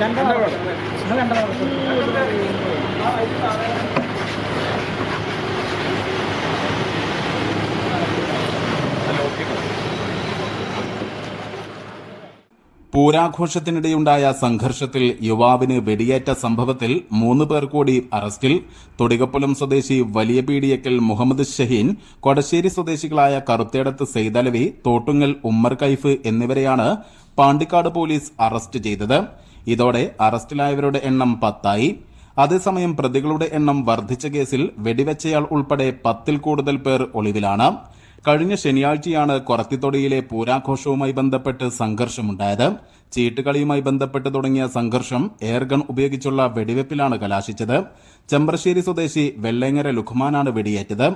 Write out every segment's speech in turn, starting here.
രണ്ടര വർഷം രണ്ടര വർഷം പൂരാഘോഷത്തിനിടെയുണ്ടായ സംഘർഷത്തിൽ യുവാവിന് വെടിയേറ്റ സംഭവത്തിൽ മൂന്ന് പേർ കൂടി അറസ്റ്റിൽ. തൊടികപ്പുലം സ്വദേശി വലിയ പീടിയക്കൽ മുഹമ്മദ് ഷഹീൻ കൊടശ്ശേരി സ്വദേശികളായ കറുത്തേടത്ത് സെയ്തലവി തോട്ടുങ്ങൽ ഉമ്മർ കൈഫ് എന്നിവരെയാണ് പാണ്ടിക്കാട് പോലീസ് അറസ്റ്റ് ചെയ്തത്. ഇതോടെ അറസ്റ്റിലായവരുടെ എണ്ണം പത്തായി. അതേസമയം പ്രതികളുടെ എണ്ണം വർദ്ധിച്ച കേസിൽ വെടിവെച്ചയാൾ ഉൾപ്പെടെ പത്തിൽ കൂടുതൽ പേർ ഒളിവിലാണ്. കഴിഞ്ഞ ശനിയാഴ്ചയാണ് കൊറത്തിത്തൊടിയിലെ പൂരാഘോഷവുമായി ബന്ധപ്പെട്ട് സംഘർഷമുണ്ടായത്. ചീട്ടുകളിയുമായി ബന്ധപ്പെട്ട് തുടങ്ങിയ സംഘർഷം എയർഗൺ ഉപയോഗിച്ചുള്ള വെടിവെപ്പിലാണ് കലാശിച്ചത്. ചെമ്പ്രശ്ശേരി സ്വദേശി വെള്ളേങ്ങര ലുഖ്മാനാണ് വെടിയേറ്റത്.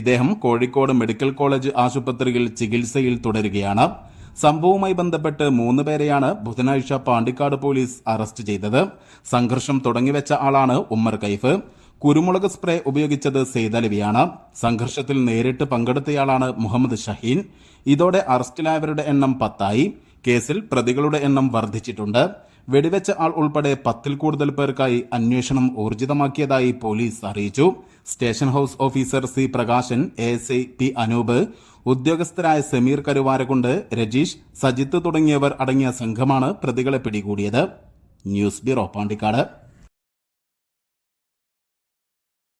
ഇദ്ദേഹം കോഴിക്കോട് മെഡിക്കൽ കോളേജ് ആശുപത്രിയിൽ ചികിത്സയിൽ തുടരുകയാണ്. സംഭവവുമായി ബന്ധപ്പെട്ട് മൂന്ന് പേരെയാണ് ബുധനാഴ്ച പാണ്ടിക്കാട് പോലീസ് അറസ്റ്റ് ചെയ്തത്. സംഘർഷം തുടങ്ങിവെച്ച ആളാണ് ഉമ്മർ കൈഫ് കുരുമുളക് സ്പ്രേ ഉപയോഗിച്ചത് സെയ്തലവിയാണ് സംഘർഷത്തിൽ നേരിട്ട് പങ്കെടുത്തയാളാണ് മുഹമ്മദ് ഷഹീൻ. ഇതോടെ അറസ്റ്റിലായവരുടെ എണ്ണം പത്തായി. കേസിൽ പ്രതികളുടെ എണ്ണം വർദ്ധിച്ചിട്ടുണ്ട്. വെടിവെച്ച ആൾ ഉൾപ്പെടെ പത്തിൽ കൂടുതൽ പേർക്കായി അന്വേഷണം ഊർജിതമാക്കിയതായി പോലീസ് അറിയിച്ചു. Station house officer C Prakashan A S P Anoop ഉദ്യോഗസ്ഥരായ Sameer Karuvarakundu Rajeesh Sajith തുടങ്ങിയവർ അടങ്ങിയ സംഘമാണ് പ്രതികളെ പിടികൂടിയത്. News bureau Pandikkad.